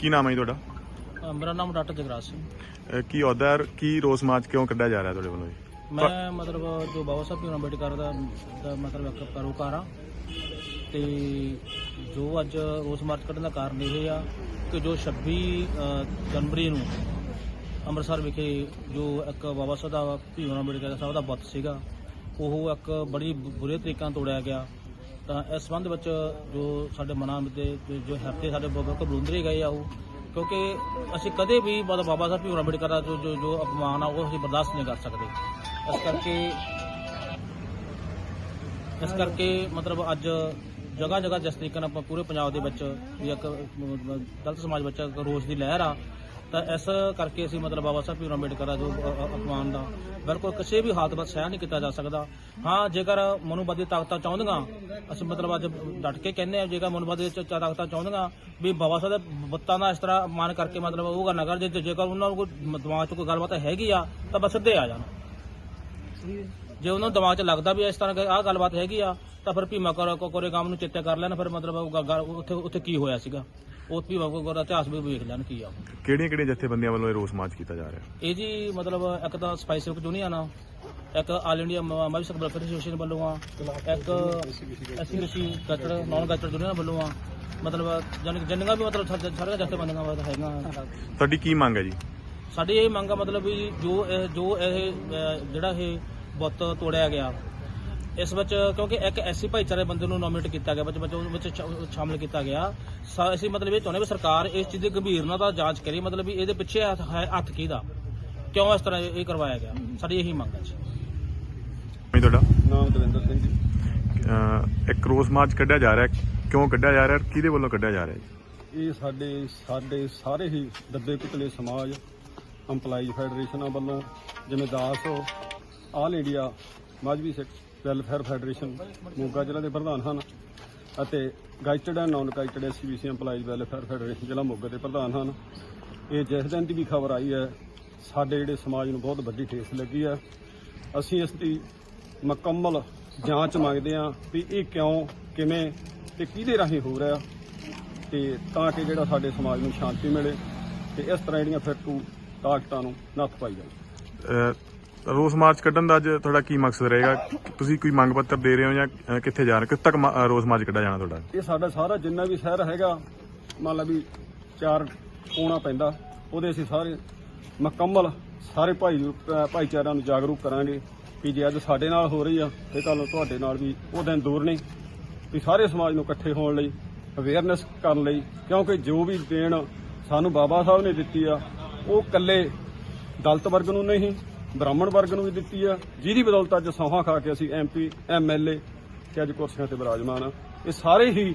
ਕੀ ਨਾਮ ਹੈ ਜੀ ਤੁਹਾਡਾ? ਅ, ਮੇਰਾ ਨਾਮ ਡਾਕਟਰ ਜਗਰਾਜ ਸਿੰਘ। ਅਹ ਕੀ ਅਹੁਦਾ ਹੈ ਕੀ ਰੋਸ ਮਾਰਚ ਕਿਉਂ ਕੱਢਿਆ ਜਾ ਰਿਹਾ ਤੁਹਾਡੇ ਵੱਲੋਂ ਜੀ? ਮੈਂ ਮਤਲਬ ਜੋ ਬਾਬਾ ਸਾਹਿਬ ਭੀਮ ਅੰਬੇਡਕਰ ਦਾ ਦਾ ਮਤਲਬ ਇੱਕ ਪੈਰੋਕਾਰ ਹਾਂ ਤੇ ਜੋ ਅੱਜ ਰੋਸ ਮਾਰਚ ਕੱਢਣ ਦਾ ਕਾਰਨ ਇਹ ਆ ਕਿ ਜੋ 26 ਅ, ਜਨਵਰੀ ਨੂੰ ਅੰਮ੍ਰਿਤਸਰ ਵਿਖੇ ਜੋ ਇੱਕ ਬਾਬਾ ਸਾਹਿਬ ਦਾ ਭੀਮ ਅੰਬੇਡਕਰ ਸਾਹਿਬ ਦਾ ਬੁੱਤ ਸੀਗਾ ਉਹ ਇੱਕ ਬੜੀ ਬੁਰੇ ਤਰੀਕੇ ਨਾਲ ਤੋੜਿਆ ਗਿਆ। ਤਾਂ ਇਸ ਸੰਬੰਧ ਵਿੱਚ ਜੋ ਸਾਡੇ ਮਨਾਂ ਦੇ ਜੋ- ਜੋ ਹਫ਼ਤੇ ਸਾਡੇ ਬਹੁਤ ਬਲੁੰਦਰੇ ਗਏ ਆ ਉਹ ਕਿਉਂਕਿ ਅਸੀਂ ਕਦੇ ਵੀ ਬਾਬਾ ਬਾਬਾ ਸਾਹਿਬ ਭੀਮ ਅੰਬੇਡਕਰ ਦਾ ਜੋ ਜੋ ਜੋ ਅਪਮਾਨ ਆ ਉਹ ਅਸੀਂ ਬਰਦਾਸ਼ਤ ਨਹੀਂ ਕਰ ਸਕਦੇ। ਇਸ ਕਰਕੇ ਇਸ ਕਰਕੇ ਮਤਲਬ ਅੱਜ ਜਗ੍ਹਾ ਜਗ੍ਹਾ ਜਿਸ ਤਰੀਕੇ ਨਾਲ ਆਪਾਂ ਪੂਰੇ ਪੰਜਾਬ ਦੇ ਵਿੱਚ ਵੀ ਇੱਕ ਅਹ, ਦਲਿਤ ਸਮਾਜ ਵਿੱਚ ਇੱਕ ਰੋਸ ਦੀ ਲਹਿਰ ਆ ਤਾਂ ਇਸ ਕਰਕੇ ਅਸੀਂ ਮਤਲਬ ਬਾਬਾ ਸਾਹਿਬ ਭੀਮ ਅੰਬੇਡਕਰ ਦਾ ਜੋ ਅਪਮਾਨ ਦਾ ਬਿਲਕੁਲ ਕਿਸੇ ਵੀ ਹਾਲਤ ਵਿੱਚ ਸਹਿਣ ਨਹੀਂ ਕੀਤਾ ਜਾ ਸਕਦਾ। ਹਾਂ, ਜੇਕਰ ਮਨੋਵਾਦੀ ਤਾਕਤਾਂ ਚਾਹੁੰਦੀਆਂ, ਅਸੀਂ ਮਤਲਬ ਅੱਜ ਡਟ ਕੇ ਕਹਿੰਦੇ ਆ ਜੇਕਰ ਮਨੋਵਾਦੀ ਚ- ਤਾਕਤਾਂ ਚਾਹੁੰਦੀਆਂ, ਵੀ ਬਾਬਾ ਸਾਹਿਬ ਦੇ ਬੁੱਤਾਂ ਦਾ ਇਸ ਤਰ੍ਹਾਂ ਅਪਮਾਨ ਕਰਕੇ ਮਤਲਬ ਉਹ ਕਰਨਾ ਕਰ ਜੇ ਜੇਕਰ ਉਹਨਾਂ ਨੂੰ ਕੋਈ ਦਿਮਾਗ 'ਚ ਕੋਈ ਗੱਲਬਾਤ ਹੈਗੀ ਆ, ਤਾਂ ਬਸ ਸਿੱਧੇ ਆ ਜਾਣ। ਜੇ ਉਹਨਾਂ ਨੂੰ ਦਿਮਾਗ 'ਚ ਲੱਗਦਾ ਵੀ ਇਸ ਤਰ੍ਹਾਂ ਆਹ ਗੱਲਬਾਤ ਹੈਗੀ ਆ, ਤਾਂ ਫਿਰ ਭੀਮਾ ਕੋਰੇ ਕੰਮ ਨੂੰ ਚੇਤੇ ਕਰ ਲੈਣ, ਫਿਰ ਮਤਲਬ ਉੱਥੇ ਉੱਥੇ ਕੀ ਹੋਇਆ ਸੀਗਾ। ਉਹ ਭੀਮਾ ਕੋਰੇ ਦਾ ਇਤਿਹਾਸ ਵੀ ਵੇਖ ਲੈਣ ਕੀ ਆ। ਕਿਹੜੀਆਂ ਕਿਹੜੀਆਂ ਜਥੇਬੰਦੀਆਂ ਵੱਲੋਂ ਇਹ ਰੋਸ ਮਾਰਚ ਕੀਤਾ ਜਾ ਰਿਹਾ? ਇਹ ਜੀ ਮਤਲਬ ਇੱਕ ਤਾਂ ਸਪਾਈਸ ਸਿਲਕ ਯੂਨੀਅਨ ਆ ਇੱਕ ਆਲ ਇੰਡੀਆ ਮਾਈ ਸਕ ਵੈਲਫੇਅਰ ਐਸੋਸੀਏਸ਼ਨ ਵੱਲੋਂ ਆ ਇੱਕ ਐਸਸੀਬੀਸੀ ਗੱਚੜ ਨਾਨ ਗੱਚੜ ਯੂਨੀਅਨ ਵੱਲੋਂ ਆ। ਮਤਲਬ ਜਨ ਜਿੰਨੀਆਂ ਵੀ ਮਤਲਬ ਸਾਰੇ ਜਥੇਬੰਦੀਆਂ ਵੱਲੋਂ ਹੈਗੀਆਂ ਤੁਹਾਡੀ ਕੀ ਮੰਗ ਹੈ ਜੀ? ਸਾਡੀ ਇਹ ਮੰਗ ਆ ਮਤਲਬ ਵੀ ਜੋ ਜੋ ਇਹ ਜਿਹੜਾ ਇਹ ਬੁੱਤ ਤੋੜਿਆ ਗਿਆ ਇਸ ਵਿੱਚ ਕਿਉਂਕਿ ਇੱਕ ਐਸੀ ਭਾਈਚਾਰੇ ਬੰਦੇ ਨੂੰ ਨੋਮੀਨੇਟ ਕੀਤਾ ਗਿਆ ਵਿੱਚ ਵਿੱਚ ਉਹਦੇ ਵਿੱਚ ਸ਼ਾ- ਸ਼ਾਮਲ ਕੀਤਾ ਗਿਆ ਸਾ- ਅਸੀਂ ਮਤਲਬ ਇਹ ਚਾਹੁੰਦੇ ਵੀ ਸਰਕਾਰ ਇਸ ਚੀਜ਼ ਦੀ ਗੰਭੀਰਤਾ ਦਾ ਜਾਂਚ ਕਰੇ ਮਤਲਬ ਵੀ ਇਹਦੇ ਪਿੱਛੇ ਹੱਥ ਹੈ ਹੱਥ ਕਿਹਦਾ ਕਿਉਂ ਇਸ ਤਰ੍ਹਾਂ ਇਹ ਕਰਵਾਇਆ ਗਿਆ ਸਾਡੀ ਇਹੀ ਮੰਗ ਹੈ ਜੀ ਤੁਹਾਡਾ ਨਾਮ ਦਵਿੰਦਰ ਸਿੰਘ ਜੀ ਅਹ ਇੱਕ ਰੋਸ ਮਾਰਚ ਕੱਢਿਆ ਜਾ ਰਿਹਾ ਹੈ। ਕਿਉਂ ਕੱਢਿਆ ਜਾ ਰਿਹਾ ਹੈ? ਕਿਹਦੇ ਵੱਲੋਂ ਕੱਢਿਆ ਜਾ ਰਿਹਾ ਹੈ ਜੀ? ਇਹ ਸਾਡੇ ਸਾਡੇ ਸਾਰੇ ਹੀ ਦੱਬੇ ਕੁਚਲੇ ਸਮਾਜ EMPLOYEES ਫੈਡਰੇਸ਼ਨਾਂ ਵੱਲੋਂ ਜਿਵੇਂ ਦਾਸ ਆਲ ਇੰਡੀਆ ਮਾਝਵੀ ਸਿੱਖ ਵੈਲਫੇਅਰ ਫੈਡਰੇਸ਼ਨ, ਮੋਗਾ ਜ਼ਿਲ੍ਹਾ ਦੇ ਪ੍ਰਧਾਨ ਹਨ ਅਤੇ gazetted and non gazetted SCBC EMPLOYEES welfare federation ਜ਼ਿਲ੍ਹਾ ਮੋਗਾ ਦੇ ਪ੍ਰਧਾਨ ਹਨ। ਇਹ ਜਿਸ ਦਿਨ ਦੀ ਵੀ ਖਬਰ ਆਈ ਹੈ, ਸਾਡੇ ਜਿਹੜੇ ਸਮਾਜ ਨੂੰ ਬਹੁਤ ਵੱਡੀ ਠੇਸ ਲੱਗੀ ਹੈ। ਅਸੀਂ ਇਸ ਦੀ ਮੁਕੰਮਲ ਜਾਂਚ ਮੰਗਦੇ ਹਾਂ ਵੀ ਇਹ ਕਿਉਂ, ਕਿਵੇਂ ਤੇ ਕਿਹਦੇ ਰਾਹੀਂ ਹੋ ਰਿਹਾ ਤੇ ਤਾਂ ਕਿ ਜਿਹੜਾ ਸਾਡੇ ਸਮਾਜ ਨੂੰ ਸ਼ਾਂਤੀ ਮਿਲੇ ਤੇ ਇਸ ਤਰ੍ਹਾਂ ਜਿਹੜੀਆਂ ਫਿਰ ਟੂ ਤਾਕਤਾਂ ਨੂੰ ਨੱਥ ਪਾਈ ਜਾਵੇ। ਰੋਸ ਮਾਰਚ ਕੱਢਣ ਦਾ ਅੱਜ ਤੁਹਾਡਾ ਕੀ ਮਕਸਦ ਰਹੇਗਾ? ਤੁਸੀਂ ਕੋਈ ਮੰਗ ਪੱਤਰ ਦੇ ਰਹੇ ਹੋ ਜਾਂ, ਅਹ, ਕਿੱਥੇ ਜਾ ਰਹੇ ਕਿੱਥੇ ਤੱਕ ਮ- ਅਹ, ਰੋਸ ਮਾਰਚ ਕੱਢਿਆ ਜਾਣਾ ਤੁਹਾਡਾ? ਇਹ ਸਾਡਾ ਸਾਰਾ ਜਿੰਨਾ ਵੀ ਸ਼ਹਿਰ ਹੈਗਾ, ਮੰਨ ਲਾ ਵੀ ਚਾਰ ਕੋਣਾ ਪੈਂਦਾ, ਉਹਦੇ ਅਸੀਂ ਸਾਰੇ ਮੁਕੰਮਲ ਸਾਰੇ ਭਾਈ ਅਹ, ਭਾਈਚਾਰਿਆਂ ਨੂੰ ਜਾਗਰੂਕ ਕਰਾਂਗੇ ਕਿ ਜੇ ਅੱਜ ਸਾਡੇ ਨਾਲ ਹੋ ਰਹੀ ਆ, ਤੇ ਕੱਲ ਤੁਹਾਡੇ ਨਾਲ ਵੀ ਉਹ ਦਿਨ ਦੂਰ ਨਹੀਂ ਵੀ ਸਾਰੇ ਸਮਾਜ ਨੂੰ ਇਕੱਠੇ ਹੋਣ ਲਈ ਅਵੇਅਰਨੈਸ ਕਰਨ ਲਈ, ਕਿਉਂਕਿ ਜੋ ਵੀ ਦੇਣ ਸਾਨੂੰ ਬਾਬਾ ਸਾਹਿਬ ਨੇ ਦਿੱਤੀ ਆ, ਉਹ ਇਕੱਲੇ ਦਲਤ ਵਰਗ ਨੂੰ ਨਹੀਂ ਬ੍ਰਾਹਮਣ ਵਰਗ ਨੂੰ ਵੀ ਦਿੱਤੀ ਆ। ਜਿਹਦੀ ਬਦੌਲਤ ਅੱਜ ਸੌਹਾਂ ਖਾ ਕੇ ਅਸੀਂ ਐਮਪੀ ਐਮਐਲਏ ਤੇ ਅੱਜ ਕੁਰਸੀਆਂ ਤੇ ਬਿਰਾਜਮਾਨ ਆ। ਇਹ ਸਾਰੇ ਹੀ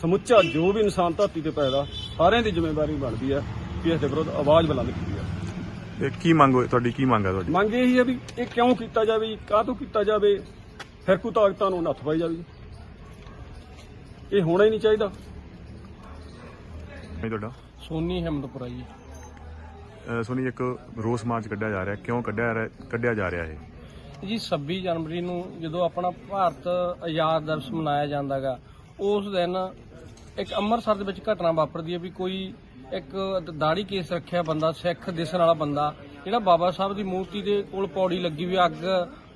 ਸਮੁੱਚਾ ਜੋ ਵੀ ਇਨਸਾਨ ਧਰਤੀ ਤੇ ਪੈਦਾ ਸਾਰਿਆਂ ਦੀ ਜ਼ਿੰਮੇਵਾਰੀ ਬਣਦੀ ਹੈ ਕਿ ਇਸ ਦੇ ਵਿਰੁੱਧ ਆਵਾਜ਼ ਬੁਲੰਦ ਕੀਤੀ ਜਾਵੇ। ਇਹ ਕੀ ਮੰਗ ਹੋਈ- ਤੁਹਾਡੀ ਕੀ ਮੰਗ ਹੈ ਤੁਹਾਡੀ? ਮੰਗ ਇਹ ਹੀ ਹੈ ਵੀ ਇਹ ਕਿਉਂ ਕੀਤਾ ਜਾਵੇ ਕਾਹ ਤੋਂ ਕੀਤਾ ਜਾਵੇ ਫਿਰਕੂ ਤਾਕਤਾਂ ਨੂੰ ਨੱਥ ਪਾਈ ਜਾਵੇ। ਇਹ ਹੋਣਾ ਹੀ ਨਹੀਂ ਚਾਹੀਦਾ। ਤੁਹਾਡਾ? ਸੋਨੀ ਹਿੰਮਤਪੁਰਾ ਜੀ। ਅਹ ਇੱਕ ਰੋਸ ਮਾਰਚ ਕੱਢਿਆ ਜਾ ਰਿਹਾ। ਕਿਉਂ ਕੱਢਿਆ ਰਿਹਾ- ਕੱਢਿਆ ਜਾ ਰਿਹਾ ਹੈ ਜੀ 26 ਜਨਵਰੀ ਨੂੰ ਜਦੋਂ ਆਪਣਾ ਭਾਰਤ ਆਜ਼ਾਦ ਦਿਵਸ ਮਨਾਇਆ ਜਾਂਦਾਗਾ, ਉਸ ਦਿਨ ਇੱਕ ਅੰਮ੍ਰਿਤਸਰ ਦੇ ਵਿੱਚ ਘਟਨਾ ਵਾਪਰਦੀ ਹੈ ਵੀ ਕੋਈ ਇੱਕ ਦਾੜੀ ਕੇਸ ਰੱਖਿਆ ਬੰਦਾ, ਸਿੱਖ ਦਿਸਣ ਵਾਲਾ ਬੰਦਾ, ਜਿਹੜਾ ਬਾਬਾ ਸਾਹਿਬ ਦੀ ਮੂਰਤੀ ਦੇ ਕੋਲ ਪੌੜੀ ਲੱਗੀ ਵੀ ਅੱਗ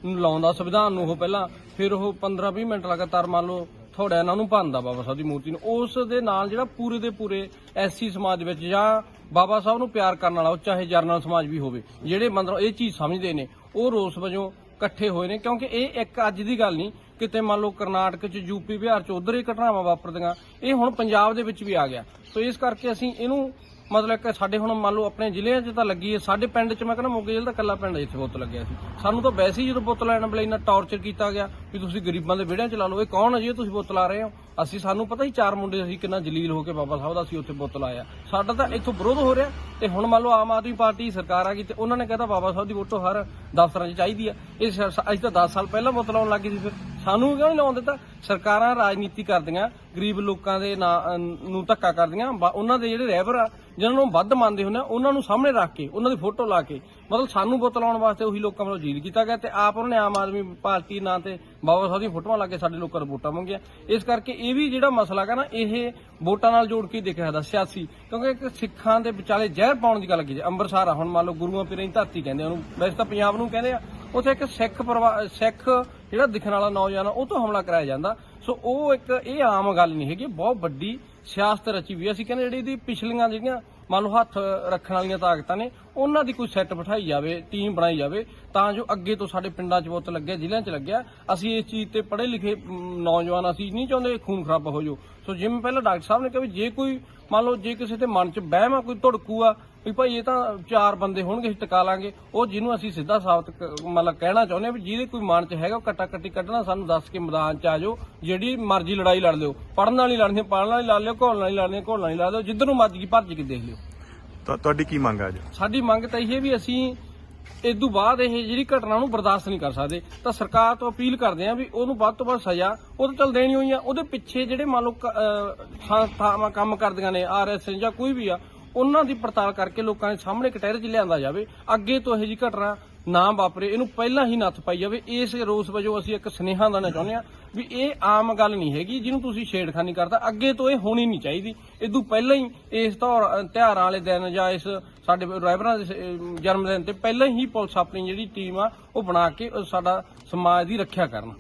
ਨੂੰ ਲਾਉਂਦਾ ਸੰਵਿਧਾਨ ਨੂੰ ਉਹ ਪਹਿਲਾਂ, ਫਿਰ ਉਹ 15-20 ਮਿੰਟ ਲਗਾਤਾਰ ਮੰਨ ਲਓ ਥੋੜਾ ਇਹਨਾਂ ਨੂੰ ਭੰਨਦਾ ਬਾਬਾ ਸਾਹਿਬ ਦੀ ਮੂਰਤੀ ਨੂੰ। ਉਸ ਦੇ ਨਾਲ ਜਿਹੜਾ ਪੂਰੇ ਦੇ ਪੂਰੇ ਐਸਸੀ ਸਮਾਜ ਦੇ ਵਿੱਚ ਜਾਂ ਬਾਬਾ ਸਾਹਿਬ ਨੂੰ ਪਿਆਰ ਕਰਨ ਵਾਲਾ, ਉਹ ਚਾਹੇ ਜਰਨਲ ਸਮਾਜ ਵੀ ਹੋਵੇ, ਜਿਹੜੇ ਮਤਲਬ ਇਹ ਚੀਜ਼ ਸਮਝਦੇ ਨੇ, ਉਹ ਰੋਸ ਵਜੋਂ ਇਕੱਠੇ ਹੋਏ ਨੇ। ਕਿਉਂਕਿ ਇਹ ਇੱਕ ਅੱਜ ਦੀ ਗੱਲ ਨਹੀਂ, ਕਿਤੇ ਮੰਨ ਲਓ ਕਰਨਾਟਕ ਚ ਯੂਪੀ ਬਿਹਾਰ ਚ, ਉਧਰ ਹੀ ਘਟਨਾਵਾਂ ਵਾਪਰਦੀਆਂ। ਇਹ ਹੁਣ ਪੰਜਾਬ ਦੇ ਵਿੱਚ ਵੀ ਆ ਗਿਆ। ਸੋ ਇਸ ਕਰਕੇ ਅਸੀਂ ਇਹਨੂੰ ਮਤਲਬ ਕਿ ਸਾਡੇ ਹੁਣ ਮੰਨ ਲਓ ਆਪਣੇ ਜ਼ਿਲ੍ਹਿਆਂ 'ਚ ਤਾਂ ਲੱਗੀ ਹੈ, ਸਾਡੇ ਪਿੰਡ 'ਚ ਮੈਂ ਕਹਿੰਦਾ ਮੋਗੇ ਜ਼ਿਲ੍ਹਾ ਦਾ ਕੱਲਾ ਪਿੰਡ ਜਿੱਥੇ ਬੁੱਤ ਲੱਗਿਆ ਸੀ। ਸਾਨੂੰ ਤਾਂ ਵੈਸੇ ਹੀ ਜਦੋਂ ਬੁੱਤ ਲੈਣ ਵੇਲੇ ਇੰਨਾ ਟੌਰਚਰ ਕੀਤਾ ਗਿਆ ਵੀ ਤੁਸੀਂ ਗਰੀਬਾਂ ਦੇ ਵਿਹੜਿਆਂ 'ਚ ਲਾ ਲਓ, ਇਹ ਕੌਣ ਹੈ ਜੀ ਤੁਸੀਂ ਬੁੱਤ ਲਾ ਰਹੇ ਹੋ? ਅਸੀਂ, ਸਾਨੂੰ ਪਤਾ ਹੀ ਚਾਰ ਮੁੰਡੇ ਅਸੀਂ ਕਿੰਨਾ ਜਲੀਲ ਹੋ ਕੇ ਬਾਬਾ ਸਾਹਿਬ ਦਾ ਅਸੀਂ ਉੱਥੇ ਬੁੱਤ ਲਾਇਆ। ਸਾਡਾ ਤਾਂ ਇੱਥੋਂ ਵਿਰੋਧ ਹੋ ਰਿਹਾ ਤੇ ਹੁਣ ਮੰਨ ਲਓ ਆਮ ਆਦਮੀ ਪਾਰਟੀ ਸਰਕਾਰ ਆ ਗਈ ਤੇ ਉਹਨਾਂ ਨੇ ਕਹਿੰਦਾ ਬਾਬਾ ਸਾਹਿਬ ਦੀ ਫੋਟੋ ਹਰ ਦਫ਼ਤਰਾਂ 'ਚ ਚਾਹੀਦੀ ਆ। ਇਹ ਸ- ਸ- ਅਸੀਂ ਤਾਂ 10 ਸਾਲ ਪਹਿਲਾਂ ਬੁੱਤ ਲਾਉਣ ਲੱਗੀ ਸੀ ਫਿਰ। ਸਾਨੂੰ ਕਿਉਂ ਨਹੀਂ ਲਾਉਣ ਦਿੱਤਾ? ਸਰਕਾਰਾਂ ਰਾਜਨੀਤੀ ਕਰਦੀਆਂ, ਗਰੀਬ ਲੋਕਾਂ ਦੇ ਨਾਂ ਨੂੰ ਧੱਕਾ ਕਰਦੀਆਂ, ਬਾ- ਉਹਨਾਂ ਦੇ ਜਿਹੜੇ ਰਹਿਬਰ ਆ ਜਿਹਨਾਂ ਨੂੰ ਵੱਧ ਮੰਨਦੇ ਹੁੰਦੇ ਆ, ਉਹਨਾਂ ਨੂੰ ਸਾਹਮਣੇ ਰੱਖ ਕੇ, ਉਹਨਾਂ ਦੀ ਫੋਟੋ ਲਾ ਕੇ, ਮਤਲਬ ਸਾਨੂੰ ਬੁੱਤ ਲਾਉਣ ਵਾਸਤੇ ਉਹੀ ਲੋਕਾਂ ਵੱਲੋਂ ਜੀਰ ਕੀਤਾ ਗਿਆ ਤੇ ਆਪ ਉਹਨਾਂ ਨੇ ਆਮ ਆਦਮੀ ਪਾਰਟੀ ਨਾਂ ਤੇ ਬਾਬਾ ਸਾਹਿਬ ਦੀਆਂ ਫੋਟੋਆਂ ਲਾ ਕੇ ਸਾਡੇ ਲੋਕਾਂ ਨੂੰ ਵੋਟਾਂ ਮੰਗੀਆਂ। ਇਸ ਕਰਕੇ ਇਹ ਵੀ ਜਿਹੜਾ ਮਸਲਾ ਹੈਗਾ ਨਾ, ਇਹ ਵੋਟਾਂ ਨਾਲ ਜੋੜ ਕੇ ਦੇਖਿਆ ਜਾਂਦਾ, ਸਿਆਸੀ। ਕਿਉਂਕਿ ਇੱਕ ਸਿੱਖਾਂ ਦੇ ਵਿਚਾਲੇ ਜ਼ਹਿਰ ਪਾਉਣ ਦੀ ਗੱਲ ਕੀ ਅੰਮ੍ਰਿਤਸਰ ਆ, ਹੁਣ ਮੰਨ ਲਓ ਗੁਰੂਆਂ ਪੀਰਾਂ ਦੀ ਧਰਤੀ ਕਹਿੰਦੇ ਉਹਨੂੰ, ਵੈਸੇ ਤਾਂ ਪੰਜਾਬ ਨੂੰ ਕਹਿੰਦੇ ਆ, ਉੱਥੇ ਇੱਕ ਸਿੱਖ ਪਰਿਵਾ- ਸਿੱਖ ਜਿਹੜਾ ਦਿਖਣ ਵਾਲਾ ਨੌਜਵਾਨ ਆ, ਉਹ ਤੋਂ ਹਮਲਾ ਕਰਾਇਆ ਜਾਂਦਾ। ਸੋ ਉਹ ਇੱਕ, ਇਹ ਆਮ ਗੱਲ ਨਹੀਂ ਹੈਗੀ, ਬਹੁਤ ਵੱਡੀ ਸਿਆਸਤ ਰਚੀ ਵੀ ਅਸੀਂ ਕਹਿੰਦੇ ਜਿਹੜੀ ਇਹਦੀ ਪਿਛਲੀਆਂ ਜਿਹੜੀਆਂ ਮੰਨ ਲਓ ਹੱਥ ਰੱਖਣ ਵਾਲੀਆਂ ਤਾਕਤਾਂ ਨੇ ਉਹਨਾਂ ਦੀ ਕੋਈ ਸੈੱਟ ਬਿਠਾਈ ਜਾਵੇ ਟੀਮ ਬਣਾਈ ਜਾਵੇ, ਤਾਂ ਜੋ ਅੱਗੇ ਤੋਂ ਸਾਡੇ ਪਿੰਡਾਂ 'ਚ ਬਹੁਤ ਲੱਗਿਆ, ਜ਼ਿਲ੍ਹਿਆਂ 'ਚ ਲੱਗਿਆ, ਅਸੀਂ ਇਸ ਚੀਜ਼ ਤੇ ਪੜ੍ਹੇ ਲਿਖੇ ਨੌਜਵਾਨ ਅਸੀਂ ਨਹੀਂ ਚਾਹੁੰਦੇ ਖੂਨ ਖਰਾਬ ਹੋ ਜਾਓ ਸੋ ਜਿਵੇਂ ਪਹਿਲਾਂ ਡਾਕਟਰ ਸਾਹਿਬ ਨੇ ਕਿਹਾ ਵੀ ਜੇ ਕੋਈ, ਮੰਨ ਲਓ ਜੇ ਕਿਸੇ ਦੇ ਮਨ 'ਚ ਵਹਿਮ ਆ, ਕੋਈ ਧੜਕੂ ਆ, ਵੀ ਭਾਈ ਇਹ ਤਾਂ ਚਾਰ ਬੰਦੇ ਹੋਣਗੇ, ਅਸੀਂ ਟਿਕਾ ਲਾਂਗੇ, ਉਹ ਜਿਹਨੂੰ ਅਸੀਂ ਸਿੱਧਾ ਸਾਬਤ ਮਤਲਬ ਕਹਿਣਾ ਚਾਹੁੰਦੇ ਹਾਂ ਵੀ ਜਿਹਦੇ ਕੋਈ ਮਨ 'ਚ ਹੈਗਾ, ਉਹ ਕੱਟਾ ਕੱਟੀ ਕੱਢਣਾ, ਸਾਨੂੰ ਦੱਸ ਕੇ ਮੈਦਾਨ 'ਚ ਆ ਜਾਓ, ਜਿਹੜੀ ਮਰਜ਼ੀ ਲੜਾਈ ਲੜ ਲਿਓ। ਪੜਨ ਵਾਲੀ ਲੜਨੀ ਪੜਨ ਵਾਲੀ ਲੜ ਲਿਓ, ਘੋਲਣ ਵਾਲੀ ਲੜਨੀ, ਘੋਲਣ ਵਾਲੀ ਲੜ ਲਿਓ, ਜਿੱਧਰ ਨੂੰ ਮਰਜ਼ੀ ਭੱਜ ਕੇ ਦੇਖ ਲਿਓ। ਤੁਹਾ- ਤੁਹਾਡੀ ਕੀ ਮੰਗ ਹੈ ਅੱਜ? ਸਾਡੀ ਮੰਗ ਤਾਂ ਇਹ ਹੈ ਵੀ ਅਸੀਂ ਇਸ ਤੋਂ ਬਾਅਦ ਇਹ ਜਿਹੜੀ ਘਟਨਾ ਨੂੰ ਬਰਦਾਸ਼ਤ ਨਹੀਂ ਕਰ ਸਕਦੇ। ਤਾਂ ਸਰਕਾਰ ਤੋਂ ਅਪੀਲ ਕਰਦੇ ਹਾਂ ਵੀ ਉਹਨੂੰ ਵੱਧ ਤੋਂ ਵੱਧ ਸਜ਼ਾ, ਉਹ ਤਾਂ ਚੱਲ ਦੇਣੀ ਹੋਈ ਆ। ਉਹਦੇ ਪਿੱਛੇ ਜਿਹੜੇ ਮੰਨ ਲਓ ਕ- ਅਹ ਸੰਸਥਾਵਾਂ ਕੰਮ ਕਰਦੀਆਂ ਨੇ ਆਰਐਸ ਜਾਂ ਕੋਈ ਵੀ ਆ, ਉਹਨਾਂ ਦੀ ਪੜਤਾਲ ਕਰਕੇ ਲੋਕਾਂ ਦੇ ਸਾਹਮਣੇ ਕਟਹਿਰੇ 'ਚ ਲਿਆਂਦਾ ਜਾਵੇ। ਅੱਗੇ ਤੋਂ ਇਹੋ ਜਿਹੀ ਘਟਨਾ ਨਾ ਵਾਪਰੇ, ਇਹਨੂੰ ਪਹਿਲਾਂ ਹੀ ਨੱਥ ਪਾਈ ਜਾਵੇ। ਇਸ ਰੋਸ ਵਜੋਂ ਅਸੀਂ ਇੱਕ ਸੁਨੇਹਾ ਦੇਣਾ ਚਾਹੁੰਦੇ ਹਾਂ। ਵੀ ਇਹ ਆਮ ਗੱਲ ਨਹੀਂ ਹੈਗੀ, ਜਿਹਨੂੰ ਤੁਸੀਂ ਛੇੜਖਾਨੀ ਕਰਦਾ ਅੱਗੇ ਤੋਂ ਇਹ ਹੋਣੀ ਨਹੀਂ ਚਾਹੀਦੀ। ਇਦੋਂ ਪਹਿਲਾਂ ਹੀ ਇਸ ਤੌਰ ਤਿਉਹਾਰਾਂ ਵਾਲੇ ਦਿਨ ਜਾਂ ਇਸ ਸਾਡੇ ਡਰਾਈਵਰਾਂ ਦੇ ਜਨਮ ਦਿਨ ਤੇ ਪਹਿਲਾਂ ਹੀ ਪੁਲਿਸ ਆਪਣੀ ਜਿਹੜੀ ਟੀਮ ਆ, ਉਹ ਬਣਾ ਕੇ ਸਾਡਾ ਸਮਾਜ ਦੀ ਰੱਖਿਆ ਕਰਨ।